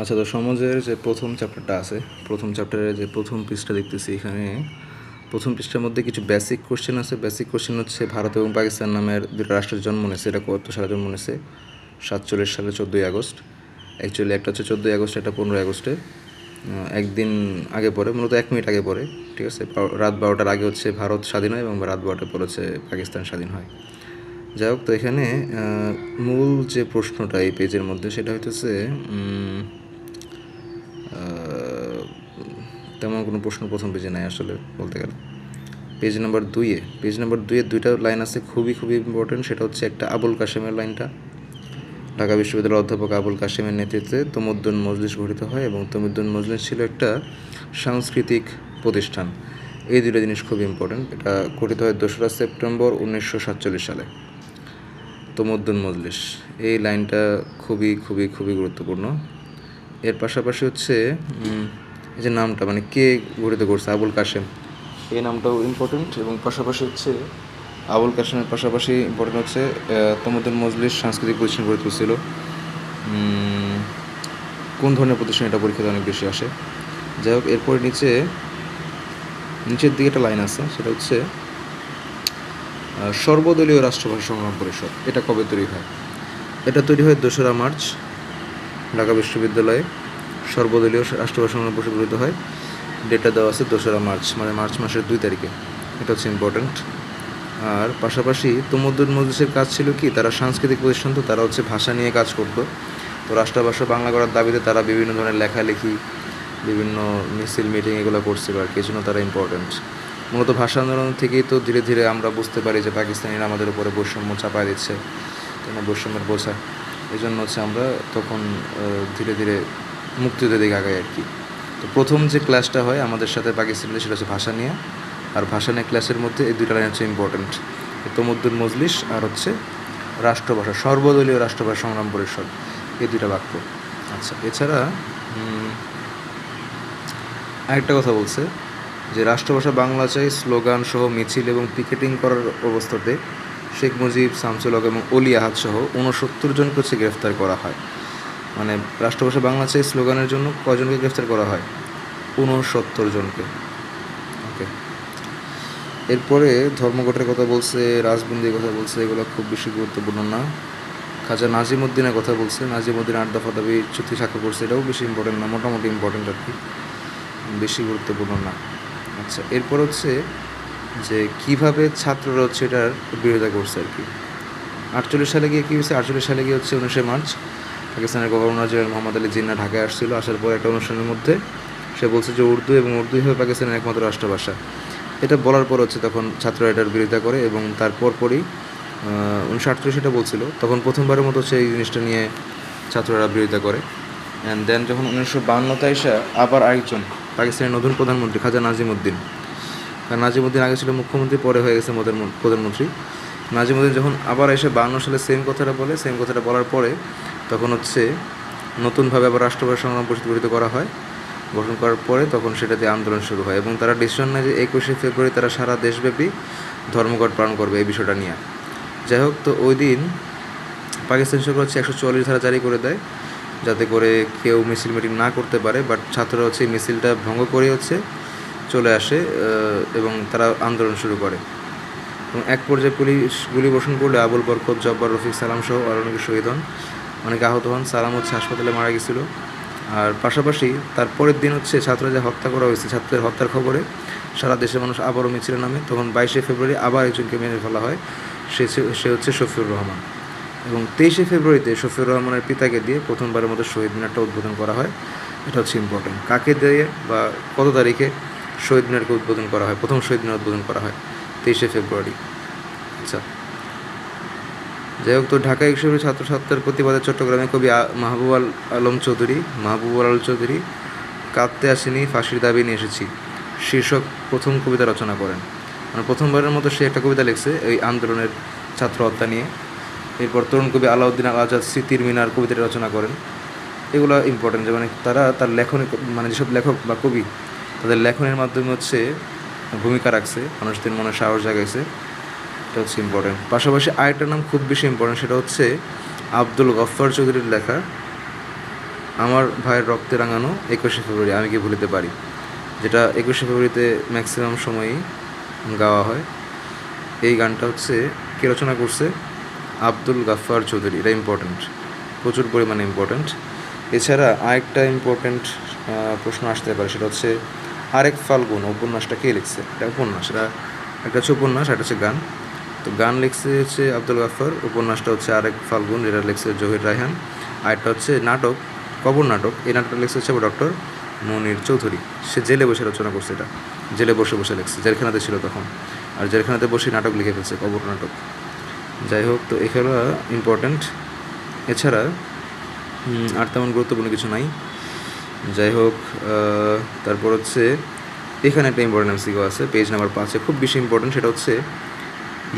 আচ্ছা তো সমাজের যে প্রথম চ্যাপ্টারটা আছে, প্রথম চ্যাপ্টারে যে প্রথম পৃষ্ঠা দেখতেছি এখানে, প্রথম পৃষ্ঠার মধ্যে কিছু বেসিক কোশ্চেন আছে। বেসিক কোশ্চেন হচ্ছে ভারত এবং পাকিস্তান নামের দুটো রাষ্ট্রের জন্ম নিয়েছে, এটা কত সালে জন্ম নিয়েছে? সাতচল্লিশ সালে চোদ্দোই আগস্ট। অ্যাকচুয়ালি একটা হচ্ছে চোদ্দোই আগস্ট, একটা পনেরোই আগস্টে। একদিন আগে পরে, মূলত এক মিনিট আগে পরে, ঠিক আছে? রাত বারোটার আগে হচ্ছে ভারত স্বাধীন হয় এবং রাত বারোটার পর হচ্ছে পাকিস্তান স্বাধীন হয়। যাই হোক, তো এখানে মূল যে প্রশ্নটা এই পেজের মধ্যে, সেটা হইতেছে কোনো প্রশ্ন প্রথম পেজে নাই আসলে বলতে গেলে। পেজ নাম্বার দুইয়ে পেজ নাম্বার দুইয়ে দুইটা লাইন আছে খুবই খুবই ইম্পর্টেন্ট সেটা হচ্ছে একটা আবুল কাশেমের লাইনটা। ঢাকা বিশ্ববিদ্যালয়ের অধ্যাপক আবুল কাশেমের নেতৃত্বে তমুদ্দুন মজলিস গঠিত হয় এবং তমুদ্দুন মজলিস ছিল একটা সাংস্কৃতিক প্রতিষ্ঠান। এই দুটো জিনিস খুব ইম্পর্টেন্ট এটা গঠিত হয় দোসরা সেপ্টেম্বর উনিশশো সাতচল্লিশ সালে। তমুদ্দুন মজলিস, এই লাইনটা খুবই খুবই খুবই গুরুত্বপূর্ণ। এর পাশাপাশি হচ্ছে যে নামটা মানে কে গঠিত করছে? আবুল কাশেম। এই নামটাও ইম্পর্টেন্ট এবং পাশাপাশি হচ্ছে, আবুল কাশেমের পাশাপাশি ইম্পর্টেন্ট হচ্ছে তমুদ্দুন মজলিস সাংস্কৃতিক প্রতিষ্ঠান গড়ে তুলছিল। কোন ধরনের প্রতিষ্ঠান এটা পরীক্ষাতে অনেক বেশি আসে? যাই হোক, এরপরে নিচে, নিচের দিকে একটা লাইন আছে, সেটা হচ্ছে সর্বদলীয় রাষ্ট্রভাষা সংগ্রাম পরিষদ। এটা কবে তৈরি হয়? এটা তৈরি হয় দোসরা মার্চ ঢাকা বিশ্ববিদ্যালয়ে। সর্বদলীয় রাষ্ট্রভাষা সংগ্রাম পরিষদ গঠিত হয়। ডেটটা দেওয়া আছে দোসরা মার্চ মানে মার্চ মাসের দুই তারিখে। এটা হচ্ছে ইম্পর্ট্যান্ট আর পাশাপাশি তমুদ্দুন মজলিসের কাজ ছিল কি, তারা সাংস্কৃতিক প্রতিষ্ঠান তো, তারা হচ্ছে ভাষা নিয়ে কাজ করতো। তো রাষ্ট্রভাষা বাংলা করার দাবিতে তারা বিভিন্ন ধরনের লেখালেখি, বিভিন্ন মিছিল মিটিং এগুলো করছিল আর কি জন্য তারা ইম্পর্ট্যান্ট মূলত ভাষা আন্দোলন থেকেই তো ধীরে ধীরে আমরা বুঝতে পারি যে পাকিস্তানিরা আমাদের উপরে বৈষম্য চাপায় দিচ্ছে, কেন বৈষম্যের বোঝা। এই জন্য হচ্ছে আমরা তখন ধীরে ধীরে মুক্তিযুদ্ধের দিকে আগাই আর কি। তো প্রথম যে ক্লাসটা হয় আমাদের সাথে পাকিস্তানিদের সেটা হচ্ছে ভাষা নিয়ে আর ভাষা নিয়ে ক্লাসের মধ্যে এই দুইটা লাইন হচ্ছে ইম্পর্ট্যান্ট তমুদ্দুল মজলিস আর হচ্ছে রাষ্ট্রভাষা, সর্বদলীয় রাষ্ট্রভাষা সংগ্রাম পরিষদ। এই দুইটা বাক্য। আচ্ছা এছাড়া আরেকটা কথা বলছে যে রাষ্ট্রভাষা বাংলা চাই স্লোগান সহ মিছিল এবং পিকেটিং করার অবস্থাতে শেখ মুজিব, শামসুল হক এবং অলি আহাদ সহ উনসত্তর জনকে হচ্ছে গ্রেফতার করা হয়। মানে রাষ্ট্রভাষা বাংলা চাই স্লোগানের জন্য কয়জনকে গ্রেফতার করা হয়? উনসত্তর জনকে। ওকে এরপরে ধর্মঘটের কথা বলছে, রাজবন্দির কথা বলছে, এগুলো খুব বেশি গুরুত্বপূর্ণ না। খাজা নাজিম উদ্দিনের কথা বলছে, নাজিমুদ্দিন আট দফা দাবি চুক্তি স্বাক্ষর করছে, এটাও বেশি ইম্পর্টেন্ট না, মোটামুটি ইম্পর্টেন্ট আর কি। বেশি গুরুত্বপূর্ণ না। আচ্ছা এরপর হচ্ছে যে কীভাবে ছাত্ররা হচ্ছে এটার বিরোধিতা করছে আর কি। আটচল্লিশ সালে গিয়ে কী হয়েছে? আটচল্লিশ সালে গিয়ে হচ্ছে উনিশে মার্চ পাকিস্তানের গভর্নর জেনারেল মোহাম্মদ আলী জিন্না ঢাকায় আসছিল, আসার পর একটা অনুষ্ঠানের মধ্যে সে বলছে যে উর্দু এবং উর্দুই হবে পাকিস্তানের একমাত্র রাষ্ট্রভাষা। এটা বলার পর হচ্ছে তখন ছাত্ররা এটার বিরোধিতা করে এবং তার পরপরই উনিশশো আটচল্লিশ এটা বলছিল, তখন প্রথমবারের মতো সেই জিনিসটা নিয়ে ছাত্ররা বিরোধিতা করে। অ্যান্ড দেন যখন উনিশশো বান্নতে এসে আবার আরেকজন পাকিস্তানের নতুন প্রধানমন্ত্রী খাজা নাজিমুদ্দিন নাজিমুদ্দিন আগে ছিল মুখ্যমন্ত্রী, পরে হয়ে গেছে প্রধানমন্ত্রী। নাজিমুদ্দিন যখন আবার এসে বান্ন সালে সেম কথাটা বলে সেম কথাটা বলার পরে তখন হচ্ছে নতুনভাবে আবার রাষ্ট্রভাষা সংগ্রাম পরিষদ গঠিত করা হয়। গঠন করার পরে তখন সেটাতে আন্দোলন শুরু হয় এবং তারা ডিসিশন নেয় যে একুশে ফেব্রুয়ারি তারা সারা দেশব্যাপী ধর্মঘট পালন করবে এই বিষয়টা নিয়ে। যাই হোক, তো ওই দিন পাকিস্তান সরকার হচ্ছে একশো চুয়াল্লিশ ধারা জারি করে দেয়, যাতে করে কেউ মিছিল মিটিং না করতে পারে বাট ছাত্ররা হচ্ছে মিছিলটা ভঙ্গ করে হচ্ছে চলে আসে এবং তারা আন্দোলন শুরু করে। এবং এক পর্যায়ে পুলিশ গুলি বর্ষণ করলে আবুল বরকত, জব্বার রফিক সালাম সহ আরও শহীদ হন। অনেকে আহত হন, সালাম হচ্ছে হাসপাতালে মারা গেছিল। আর পাশাপাশি তার পরের দিন হচ্ছে ছাত্র যে হত্যা করা হয়েছে ছাত্রের হত্যার খবরে সারা দেশের মানুষ আবারও মিছিলের নামে। তখন বাইশে ফেব্রুয়ারি আবার একজনকে মেরে ফেলা হয়, সে সে হচ্ছে শফিউর রহমান। এবং তেইশে ফেব্রুয়ারিতে শফিউর রহমানের পিতাকে দিয়ে প্রথমবারের মতো শহীদ মিনারটা উদ্বোধন করা হয়। এটা হচ্ছে ইম্পর্টেন্ট কাকে দিয়ে বা কত তারিখে শহীদ মিনারকে উদ্বোধন করা হয়? প্রথম শহীদ মিনার উদ্বোধন করা হয় তেইশে ফেব্রুয়ারি। আচ্ছা। যাই হোক তো ঢাকা বিশ্ববিদ্যালয়ের ছাত্রছাত্রীর প্রতিবাদে চট্টগ্রামে কবি মাহবুব আল আলম চৌধুরী মাহবুব আল চৌধুরী কাঁদতে আসেনি, ফাঁসির দাবি নিয়ে এসেছি। শীর্ষক প্রথম কবিতা রচনা করেন। মানে প্রথমবারের মতো সে একটা কবিতা লিখছে এই আন্দোলনের ছাত্র হত্যা নিয়ে। এরপর তরুণ কবি আলাউদ্দিন আল আজাদ স্মৃতির মিনার কবিতাটি রচনা করেন। এগুলো ইম্পর্টেন্ট মানে তারা তার লেখনী মানে যেসব লেখক বা কবি, তাদের লেখনের মাধ্যমে হচ্ছে ভূমিকা রাখছে। মানুষদের মনে সাহস জাগাইছে। এটা হচ্ছে ইম্পর্টেন্ট পাশাপাশি আরেকটা নাম খুব বেশি ইম্পর্টেন্ট সেটা হচ্ছে আব্দুল গফফার চৌধুরীর লেখা, আমার ভাইয়ের রক্তে রাঙানো একুশে ফেব্রুয়ারি, আমি কি ভুলিতে পারি? যেটা একুশে ফেব্রুয়ারিতে ম্যাক্সিমাম সময়ই গাওয়া হয়। এই গানটা হচ্ছে কে রচনা করছে? আব্দুল গাফফার চৌধুরী, এটা ইম্পর্ট্যান্ট প্রচুর পরিমাণে ইম্পর্ট্যান্ট এছাড়া আরেকটা ইম্পর্ট্যান্ট প্রশ্ন আসতে পারে, সেটা হচ্ছে আরেক ফাল্গুন, উপন্যাসটা কে লিখছে? এটা উপন্যাস, এটা একটা হচ্ছে উপন্যাস একটা হচ্ছে গান। তো গান লিখছে হচ্ছে আব্দুল গাফফার, উপন্যাসটা হচ্ছে আরেক ফাল্গুন যেটা লিখছে জহির রায়হান আর একটা হচ্ছে নাটক, কবর নাটক, এই নাটকটা লিখছে হচ্ছে ডক্টর মনির চৌধুরী। সে জেলে বসে রচনা করছে এটা, জেলে বসে বসে লিখছে, জেলখানাতে ছিল তখন, আর জেলখানাতে বসে নাটক লিখে ফেলছে, কবর নাটক। যাই হোক, তো এখানে ইম্পর্ট্যান্ট এছাড়া আর তেমন গুরুত্বপূর্ণ কিছু নাই। যাই হোক তারপর হচ্ছে, এখানে একটা ইম্পর্টেন্ট এমসিকিউ আছে পেজ নাম্বার পাঁচে, খুব বেশি ইম্পর্টেন্ট সেটা হচ্ছে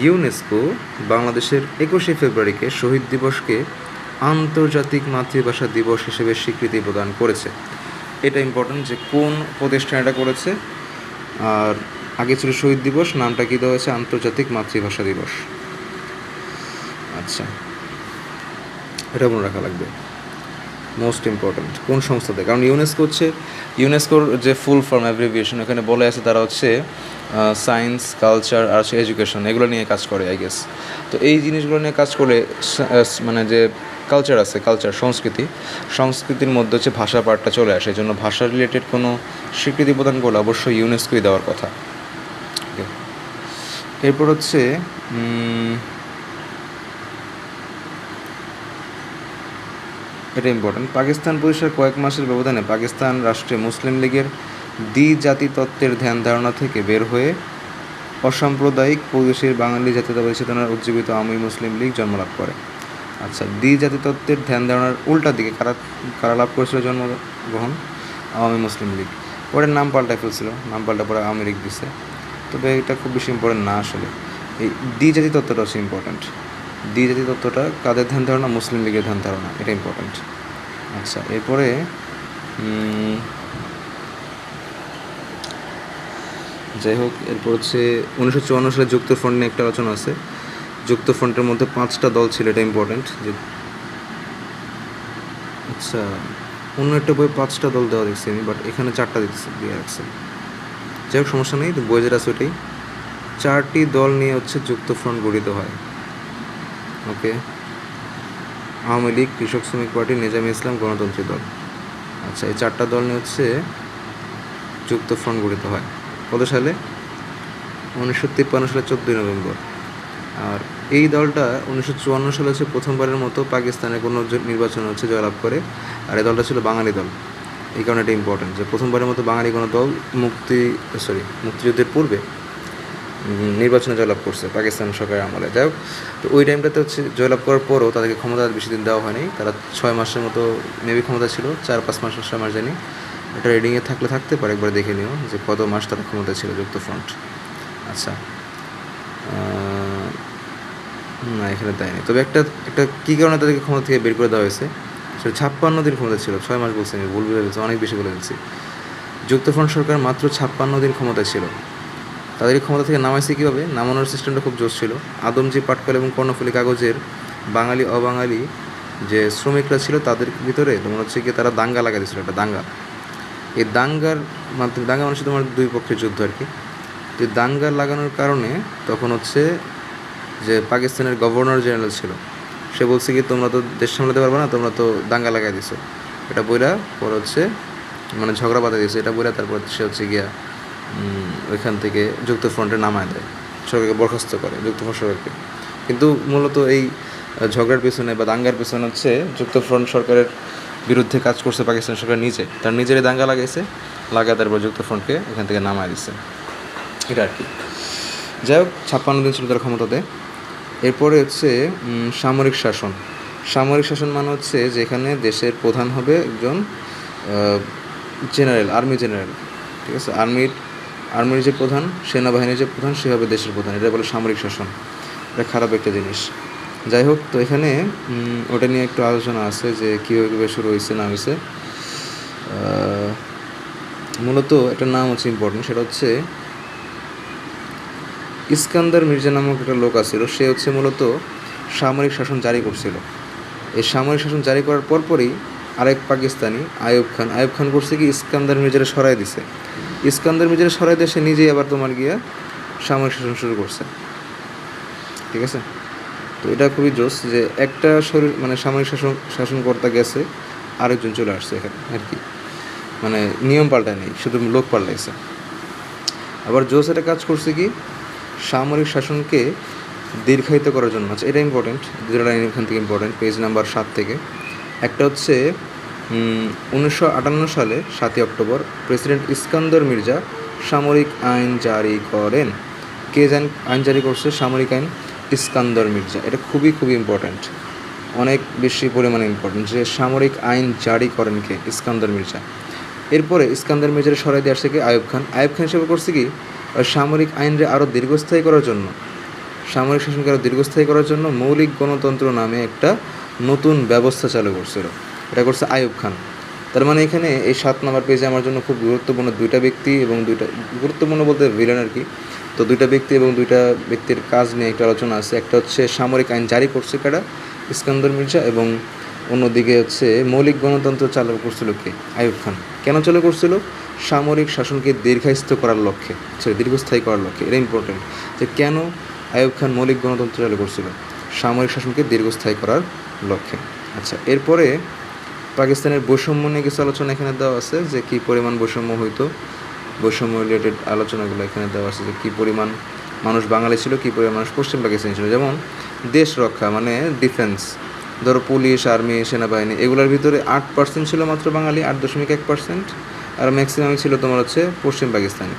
ইউনেস্কো বাংলাদেশের একুশে ফেব্রুয়ারিকে শহীদ দিবসকে আন্তর্জাতিক মাতৃভাষা দিবস হিসেবে স্বীকৃতি প্রদান করেছে। এটা ইম্পর্টেন্ট যে কোন প্রতিষ্ঠান এটা করেছে। আর আগে ছিল শহীদ দিবস, নামটা কী দেওয়া হয়েছে? আন্তর্জাতিক মাতৃভাষা দিবস। আচ্ছা। এটা মনে রাখা লাগবে। মোস্ট ইম্পর্ট্যান্ট কোন সংস্থাতে কারণ ইউনেস্কো হচ্ছে ইউনেস্কোর যে ফুল ফর্ম অ্যাব্রিভিয়েশন এখানে বলে আছে তারা হচ্ছে সায়েন্স কালচার আর এডুকেশন এগুলো নিয়ে কাজ করে আই গেস তো এই জিনিসগুলো নিয়ে কাজ করে মানে যে কালচার আছে কালচার সংস্কৃতি, সংস্কৃতির মধ্যে হচ্ছে ভাষা পার্টটা চলে আসে। এই জন্য ভাষা রিলেটেড কোনো স্বীকৃতি প্রদান করলে অবশ্যই ইউনেস্কোই দেওয়ার কথা। এরপর হচ্ছে এটা ইম্পর্টেন্ট পাকিস্তান পুলিশের কয়েক মাসের ব্যবধানে পাকিস্তান রাষ্ট্রে মুসলিম লীগের দ্বি জাতি তত্ত্বের ধ্যান ধারণা থেকে বের হয়ে অসাম্প্রদায়িক পুলিশের বাঙালি জাতীয়তাবাদী চেতনার উজ্জীবিত আওয়ামী মুসলিম লীগ জন্মলাভ করে। আচ্ছা দ্বি জাতি তত্ত্বের ধ্যান ধারণার উল্টা দিকে কারা কারা লাভ করেছিল জন্মগ্রহণ? আওয়ামী মুসলিম লীগ। পরে নাম পাল্টায় ফেলছিল, নাম পাল্টা পরে আওয়ামী লীগ দিছে। তবে এটা খুব বেশি ইম্পর্টেন্ট না আসলে। এই দ্বি জাতি তত্ত্বটা হচ্ছে ইম্পর্ট্যান্ট দ্বি জাতি তত্ত্বটা কাদের ধ্যান ধারণা? মুসলিম লীগের ধ্যান ধারণা। এটা ইম্পর্ট্যান্ট আচ্ছা এরপরে যাই হোক, এরপর হচ্ছে উনিশশো চুয়ান্ন সালে যুক্ত ফ্রন্ট নিয়ে একটা আলোচনা আছে। যুক্ত ফ্রন্টের মধ্যে পাঁচটা দল ছিল, এটা ইম্পর্ট্যান্ট যে আচ্ছা অন্য একটা বই পাঁচটা দল দেওয়া দেখছি আমি বাট এখানে চারটা দিচ্ছে দিয়ে রাখছে। যাই হোক, সমস্যা নেই বই যেটা আছে ওইটাই। চারটি দল নিয়ে হচ্ছে যুক্ত ফ্রন্ট গঠিত হয়। ওকে? আওয়ামী লীগ, কৃষক শ্রমিক পার্টি, নিজামী ইসলাম, গণতন্ত্রী দল। আচ্ছা এই চারটা দল নিয়ে হচ্ছে যুক্ত ফ্রন্ট গঠিত হয়। কত সালে? উনিশশো তিপ্পান্ন সালে চোদ্দোই নভেম্বর। আর এই দলটা উনিশশো চুয়ান্ন সালে হচ্ছে প্রথমবারের মতো পাকিস্তানে কোনো নির্বাচন হচ্ছে জয়লাভ করে। আর এই দলটা ছিল বাঙালি দল। এই কারণে এটা ইম্পর্টেন্ট যে প্রথমবারের মতো বাঙালি কোনো দল মুক্তি সরি মুক্তিযুদ্ধের পূর্বে নির্বাচনে জয়লাভ করছে পাকিস্তান সরকারের আমলে। যাই হোক, তো ওই টাইমটাতে হচ্ছে জয়লাভ করার পরও তাদেরকে ক্ষমতা বেশি দিন দেওয়া হয়নি। তারা ছয় মাসের মতো মেবি ক্ষমতা ছিল, চার পাঁচ মাস, ছয় মাস জানি এটা রেডিংয়ে থাকলে থাকতে পারে, একবার দেখে নিও যে কত মাস তারা ক্ষমতা ছিল যুক্ত ফ্রন্ট আচ্ছা। না, এখানে দেয়নি তবে একটা একটা কী কারণে তাদেরকে ক্ষমতা থেকে বের করে দেওয়া হয়েছে? সেটা ছাপ্পান্ন দিন ক্ষমতা ছিল, ছয় মাস বলছি আমি, ভুল বলে ফেলছি, অনেক বেশি বলে ফেলছি। যুক্তফ্রন্ট সরকার মাত্র ছাপ্পান্ন দিন ক্ষমতা ছিল। তাদের ক্ষমতা থেকে নামাইছে কীভাবে? নামানোর সিস্টেমটা খুব জোর ছিল। আদমজি পাটকল এবং কর্ণফুলী কাগজের বাঙালি, অবাঙালি যে শ্রমিকরা ছিল, তাদের ভিতরে তোমার হচ্ছে কি তারা দাঙ্গা লাগাই দিয়েছিল, একটা দাঙ্গা। এই দাঙ্গার মাধ্যমে, দাঙ্গা মানে শুধু তোমার দুই পক্ষের যুদ্ধ আর কি। তো দাঙ্গা লাগানোর কারণে তখন হচ্ছে যে পাকিস্তানের গভর্নর জেনারেল ছিল, সে বলছে কি, তোমরা তো দেশ সামলাতে পারবে না, তোমরা তো দাঙ্গা লাগাই দিছো। এটা বইরা পরে হচ্ছে মানে ঝগড়া বাধা দিয়েছে। এটা বইরা তারপর সে হচ্ছে গিয়া ওইখান থেকে যুক্ত ফ্রন্টে নামায় দেয়, সরকারকে বরখাস্ত করে যুক্ত ফ্রন্ট সরকারকে। কিন্তু মূলত এই ঝগড়ার পেছনে বা দাঙ্গার পেছনে হচ্ছে যুক্ত ফ্রন্ট সরকারের বিরুদ্ধে কাজ করছে পাকিস্তান সরকার নিজে। তার নিজেরই দাঙ্গা লাগাইছে, লাগায় তারপর যুক্ত ফ্রন্টকে এখান থেকে নামায় দিছে। এটা আর কি। যাই হোক, ছাপ্পান্ন দিন ছিল তার ক্ষমতাতে এরপরে হচ্ছে সামরিক শাসন। সামরিক শাসন মানে হচ্ছে যেখানে দেশের প্রধান হবে একজন জেনারেল, আর্মি জেনারেল। ঠিক আছে? আর্মির আর্মির যে প্রধান, সেনাবাহিনীর যে প্রধান, সে হবে দেশের প্রধান। এটা বলে সামরিক শাসন। এটা খারাপ একটা জিনিস। যাই হোক, তো এখানে ওটা নিয়ে একটু আলোচনা আছে যে কীভাবে শুরু হয়েছে, না হয়েছে। মূলত এটার নাম হচ্ছে ইম্পর্টেন্ট সেটা হচ্ছে ইস্কান্দার মির্জা নামক একটা লোক আছিল। সে হচ্ছে মূলত সামরিক শাসন জারি করছিল। এই সামরিক শাসন জারি করার পরপরই আরেক পাকিস্তানি আয়ুব খান। আয়ুব খান করছে কি, ইস্কান্দার মির্জারে সরাই দিছে। ইস্কান্দার মির্জারে সরাই দিয়ে সে নিজেই আবার তোমার গিয়া সামরিক শাসন শুরু করছে। ঠিক আছে? তো এটা খুবই জোস যে একটা শরীর মানে সামরিক শাসন, শাসনকর্তা গেছে, আরেকজন চলে আসছে এখানে, আর কি। মানে নিয়ম পাল্টায় নেই, শুধু লোক পাল্টাইছে। আবার জোস এটা কাজ করছে কি, সামরিক শাসনকে দীর্ঘায়িত করার জন্য। আছে এটা ইম্পর্টেন্ট দুটো লাইন এখান থেকে ইম্পর্টেন্ট পেজ নাম্বার সাত থেকে। একটা হচ্ছে উনিশশো আটান্ন সালে, সাতই অক্টোবর, প্রেসিডেন্ট ইস্কান্দর মির্জা সামরিক আইন জারি করেন। কে জান, আইন জারি করছে সামরিক আইন? ইস্কান্দর মির্জা, এটা খুবই খুবই ইম্পর্ট্যান্ট অনেক বেশি পরিমাণে ইম্পর্টেন্ট যে সামরিক আইন জারি করেন কে? ইস্কান্দর মির্জা। এরপরে ইস্কান্দর মির্জার সরাই দিয়ে আসছে কি? আয়ুব খান। আয়ুব খান হিসেবে করছে কি? সামরিক আইনরে আরও দীর্ঘস্থায়ী করার জন্য। সামরিক শাসনকে আরও দীর্ঘস্থায়ী করার জন্য মৌলিক গণতন্ত্র নামে একটা নতুন ব্যবস্থা চালু করছিল। এটা করছে আয়ুব খান। তার মানে এখানে এই সাত নম্বর পেজে আমার জন্য খুব গুরুত্বপূর্ণ দুইটা ব্যক্তি এবং দুইটা, গুরুত্বপূর্ণ বলতে ভিলেন আর কি। তো দুইটা ব্যক্তি এবং দুইটা ব্যক্তির কাজ নিয়ে একটা আলোচনা আছে। একটা হচ্ছে সামরিক আইন জারি করছে কারা? ইস্কান্দর মির্জা এবং অন্যদিকে হচ্ছে মৌলিক গণতন্ত্র চালু করছিল কে? আয়ুব খান। কেন চালু করছিল? সামরিক শাসনকে দীর্ঘায়িত করার লক্ষ্যে সরি দীর্ঘস্থায়ী করার লক্ষ্যে, এটা ইম্পর্টেন্ট যে কেন আয়ুব খান মৌলিক গণতন্ত্র চালু করছিল? সামরিক শাসনকে দীর্ঘস্থায়ী করার লক্ষ্যে। আচ্ছা এরপরে পাকিস্তানের বৈষম্য নিয়ে কিছু আলোচনা এখানে দেওয়া আছে, যে কী পরিমাণ বৈষম্য হইতো? বৈষম্য রিলেটেড আলোচনাগুলো এখানে দেওয়া আছে যে কী পরিমাণ মানুষ বাঙালি ছিল, কী পরিমাণ মানুষ পশ্চিম পাকিস্তানি ছিল। যেমন দেশ রক্ষা মানে ডিফেন্স ধরো পুলিশ আর্মি সেনাবাহিনী, এগুলোর ভিতরে আট পার্সেন্ট ছিল মাত্র বাঙালি, আট দশমিক এক পার্সেন্ট আর ম্যাক্সিমাম ছিল তোমার হচ্ছে পশ্চিম পাকিস্তানি,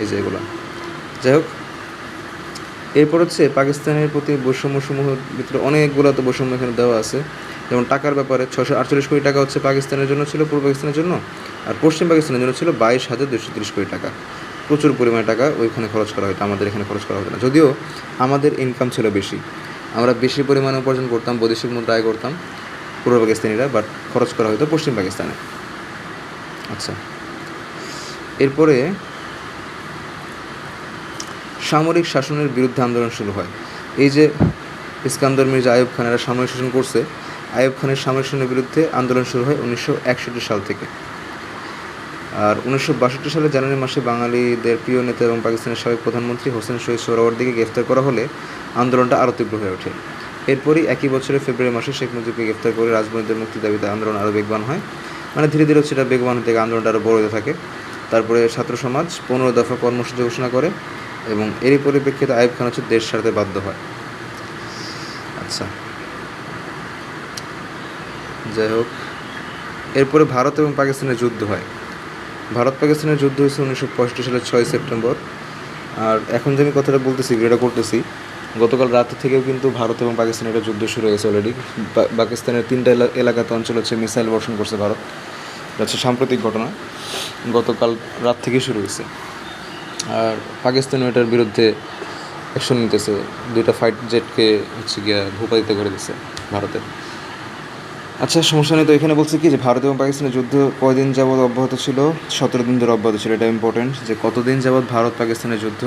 এই যে এগুলো। যাই হোক, এরপর হচ্ছে পাকিস্তানের প্রতি বৈষম্যসমূহের ভিতরে অনেকগুলো তো বৈষম্য এখানে দেওয়া আছে। যেমন টাকার ব্যাপারে ছশো আটচল্লিশ কোটি টাকা হচ্ছে পাকিস্তানের জন্য ছিল, পূর্ব পাকিস্তানের জন্য, আর পশ্চিম পাকিস্তানের জন্য ছিল বাইশ হাজার দুশো তিরিশ কোটি টাকা। প্রচুর পরিমাণে টাকা ওইখানে খরচ করা হতো আমাদের এখানে খরচ করা হতো না। যদিও আমাদের ইনকাম ছিল বেশি। আমরা বেশি পরিমাণে উপার্জন করতাম, বৈদেশিক মুদ্রা আয় করতাম, পূর্ব পাকিস্তানিরা বাট খরচ করা হতো পশ্চিম পাকিস্তানে। আচ্ছা। এরপরে সামরিক শাসনের বিরুদ্ধে আন্দোলন শুরু হয়। এই যে ইস্কান্দর মির্জা আয়ুব খানেরা সামরিক শাসন করছে আয়ুব খানের সামরিক বিরুদ্ধে আন্দোলন শুরু হয় উনিশশো একষট্টি সাল থেকে। আর উনিশশো বাষট্টি সালে জানুয়ারি মাসে বাঙালিদের প্রিয় নেতা এবং পাকিস্তানের সাবেক প্রধানমন্ত্রী হোসেন শহীদ সোহরাওয়ার্দিকে গ্রেফতার করা হলে আন্দোলনটা আরও তীব্র হয়ে ওঠে। এরপরই একই বছরের ফেব্রুয়ারি মাসে শেখ মুজিবকে গ্রেফতার করে রাজবন্দীদের মুক্তি দাবিতে আন্দোলন আরও বেগবান হয়। মানে ধীরে ধীরে এটা বেগবান থেকে, আন্দোলনটা আরও বড় হতে থাকে। তারপরে ছাত্র সমাজ পনেরো দফা কর্মসূচি ঘোষণা করে এবং এরই পরিপ্রেক্ষিতে আইব খান হচ্ছে দেশ ছাড়তে বাধ্য হয়। আচ্ছা। যাই হোক, এরপরে ভারত এবং পাকিস্তানের যুদ্ধ হয়। ভারত পাকিস্তানের যুদ্ধ হয়েছে উনিশশো পঁয়ষট্টি সালের ছয় সেপ্টেম্বর। আর এখন যে আমি কথাটা বলতেছি ভিডিওটা করতেছি, গতকাল রাত থেকেও কিন্তু ভারত এবং পাকিস্তানের একটা যুদ্ধ শুরু হয়েছে অলরেডি পাকিস্তানের তিনটা এলা- এলাকাতে অঞ্চল হচ্ছে মিসাইল বর্ষণ করছে ভারত। এটা হচ্ছে সাম্প্রতিক ঘটনা, গতকাল রাত থেকেই শুরু হয়েছে। আর পাকিস্তান এটার বিরুদ্ধে অ্যাকশন নিতেছে, দুইটা ফাইট জেটকে হচ্ছে গিয়া ভূপাতিত করে দিছে ভারতের। আচ্ছা সমস্যা নেই তো। এখানে বলছে কি যে ভারত এবং পাকিস্তানের যুদ্ধ কয়দিন যাবৎ অব্যাহত ছিল? সতেরো দিন ধরে অব্যাহত ছিল, এটা ইম্পর্টেন্ট যে কতদিন যাবৎ ভারত পাকিস্তানের যুদ্ধ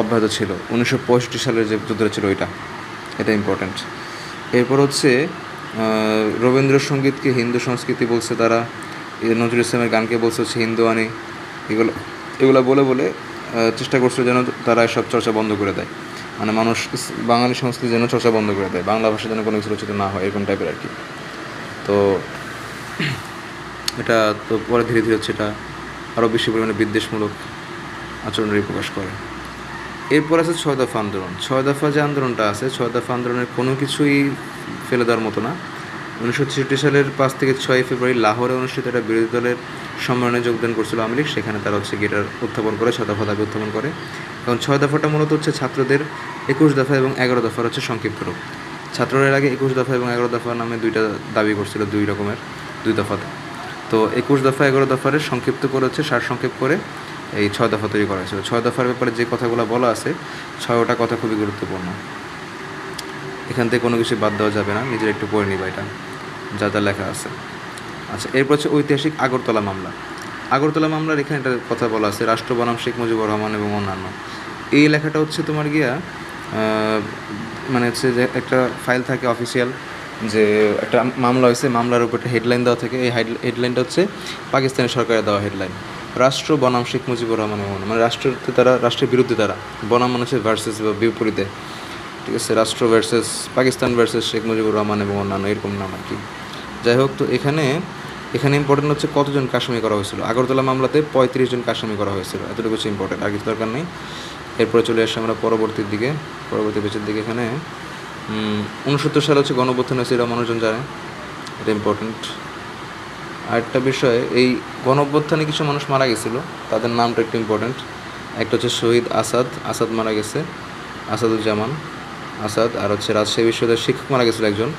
অব্যাহত ছিল? উনিশশো পঁয়ষট্টি সালের যে যুদ্ধটা ছিল ওইটা, এটা ইম্পর্টেন্ট এরপর হচ্ছে রবীন্দ্রসঙ্গীতকে হিন্দু সংস্কৃতি বলছে তারা নজরুল ইসলামের গানকে বলছে হচ্ছে আনি এগুলো এগুলো বলে বলে চেষ্টা করছে যেন তারা এসব চর্চা বন্ধ করে দেয়। মানে মানুষ বাঙালি সংস্কৃতি যেন চর্চা বন্ধ করে দেয়, বাংলা ভাষা যেন কোনো কিছু রচিত না হয়, এরকম টাইপের আর কি। তো এটা তো পরে ধীরে ধীরে হচ্ছে এটা আরও বেশি পরিমাণে বিদ্বেষমূলক আচরণের প্রকাশ করে। এরপর আছে ছয় দফা আন্দোলন। ছয় দফা যে আন্দোলনটা আছে, ছয় দফা আন্দোলনের কোনো কিছুই ফেলে দেওয়ার মতো না। উনিশশো ছেষট্টি সালের পাঁচ থেকে ছয় ফেব্রুয়ারি লাহোরে অনুষ্ঠিত একটা বিরোধী দলের সম্মেলনে যোগদান করছিল আওয়ামী লীগ। সেখানে তারা হচ্ছে গিটার উত্থাপন করে, ছয় দফা দাবি উত্থাপন করে। এবং ছয় দফাটা মূলত হচ্ছে ছাত্রদের একুশ দফা এবং এগারো দফার হচ্ছে সংক্ষিপ্ত রূপ। ছাত্ররা আগে একুশ দফা এবং এগারো দফা নামে দুইটা দাবি করছিল, দুই রকমের, দুই দফাতে। তো একুশ দফা, এগারো দফারে সংক্ষিপ্ত করে হচ্ছে সার সংক্ষেপ করে এই ছয় দফা তৈরি করা হয়েছিল। ছয় দফার ব্যাপারে যে কথাগুলো বলা আছে, ছয়টা কথা খুবই গুরুত্বপূর্ণ। এখান থেকে কোনো কিছু বাদ দেওয়া যাবে না, নিজের একটু পড়ে নিবা এটা, যা যা লেখা আছে। আচ্ছা এরপর হচ্ছে ঐতিহাসিক আগরতলা মামলা। আগরতলা মামলার এখানে একটা কথা বলা আছে রাষ্ট্র বনাম শেখ মুজিবুর রহমান এবং অন্যান্য। এই লেখাটা হচ্ছে তোমার গিয়া মানে হচ্ছে যে একটা ফাইল থাকে অফিসিয়াল যে একটা মামলা হয়েছে, মামলার উপর একটা হেডলাইন দেওয়া থাকে। এই হেডলাইনটা হচ্ছে পাকিস্তানের সরকারের দেওয়া হেডলাইন রাষ্ট্র বনাম শেখ মুজিবুর রহমান এমন মানে রাষ্ট্রতে তারা, রাষ্ট্রের বিরুদ্ধে তারা। বনাম মানুষের ভার্সেস বা বিপরীতে। ঠিক আছে, রাষ্ট্র ভার্সেস পাকিস্তান ভার্সেস শেখ মুজিবুর রহমান এবং অন্যান্য এরকম নাম আর কি। যাই হোক, তো এখানে এখানে ইম্পর্টেন্ট হচ্ছে কতজন কাশ্মীর করা হয়েছিল। আগরতলা মামলাতে পঁয়ত্রিশ জন কাশ্মীর করা হয়েছিল। এতটুকু হচ্ছে ইম্পর্টেন্ট আর কিছু দরকার নেই। এরপরে চলে আসছে আমরা পরবর্তীর দিকে পরবর্তী পেজের দিকে এখানে। উনসত্তর সালে হচ্ছে গণঅভ্যুত্থান হয়েছে এটা মানুষজন জানে এটা ইম্পর্টেন্ট আরেকটা বিষয় এই গণঅভ্যুত্থানে কিছু মানুষ মারা গেছিল তাদের নামটা একটু ইম্পর্টেন্ট একটা হচ্ছে শহীদ আসাদ আসাদ মারা গেছে আসাদুজ্জামান আসাদ আর হচ্ছে রাজশাহী বিশ্ববিদ্যালয়ের শিক্ষক মারা গেছিল একজন।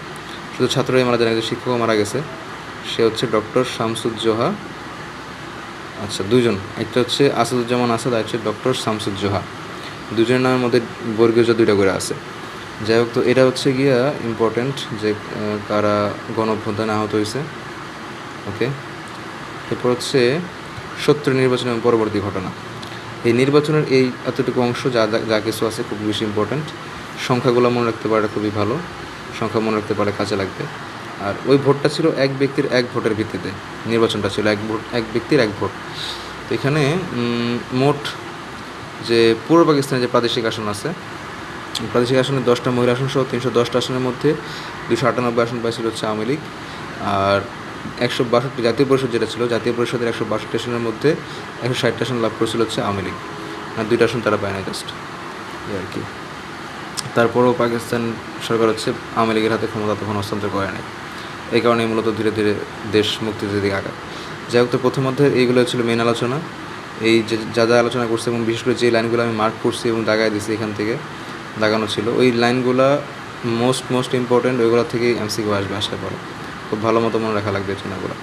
শুধু ছাত্ররাই মারা যায় না, একজন শিক্ষকও মারা গেছে। সে হচ্ছে ডক্টর শামসুজ্জোহা আচ্ছা দুজন একটা হচ্ছে আসাদুজ্জামান আসাদ আর হচ্ছে ডক্টর শামসুজ্জোহা দুজনের নামের মধ্যে বর্গীয় দুইটা করে আছে। যাই হোক, তো এটা হচ্ছে গিয়া ইম্পর্টেন্ট যে কারা গণঅভ্যুত্থানে আহত হয়েছে। ওকে এরপর হচ্ছে সত্য নির্বাচন এবং পরবর্তী ঘটনা। এই নির্বাচনের এই এতটুকু অংশ যা, যা- যা কিছু আছে খুব বেশি ইম্পর্ট্যান্ট সংখ্যাগুলো মনে রাখতে পারে খুবই ভালো। সংখ্যা মনে রাখতে পারে কাজে লাগবে। আর ওই ভোটটা ছিল এক ব্যক্তির এক ভোটের ভিত্তিতে। নির্বাচনটা ছিল এক ভোট, এক ব্যক্তির এক ভোট। তো এখানে মোট যে পূর্ব পাকিস্তানে যে প্রাদেশিক আসন আছে, প্রাদেশিক আসনে দশটা মহিলা আসন সহ তিনশো দশটা আসনের মধ্যে দুশো আটানব্বই আসন পাইছিল হচ্ছে আওয়ামী লীগ। আর একশো বাষট্টি জাতীয় পরিষদ যেটা ছিল, জাতীয় পরিষদের একশো বাষট্টি আসনের মধ্যে একশো ষাটটা আসন লাভ করেছিল হচ্ছে আওয়ামী লীগ। আর দুইটা আসন তারা পায় না জাস্ট এই আর কি। তারপরেও পাকিস্তান সরকার হচ্ছে আওয়ামী লীগের হাতে ক্ষমতা তখন হস্তান্তর করে নাই। এই কারণে মূলত ধীরে ধীরে দেশ মুক্তির দিকে আগায়। যাই হোক, তো প্রথম অধ্যায়ে এইগুলো ছিল মেন আলোচনা। এই যে যা আলোচনা করছে এবং বিশেষ করে যে লাইনগুলো আমি মার্ক করছি এবং দাগায় দিছি এখান থেকে, দাগানো ছিল, ওই লাইনগুলো মোস্ট মোস্ট ইম্পর্টেন্ট ওইগুলো থেকেই এমসিকিউ আসবে আসার পরে। খুব ভালো মতো মনে রাখা লাগবে এই চিহ্নগুলো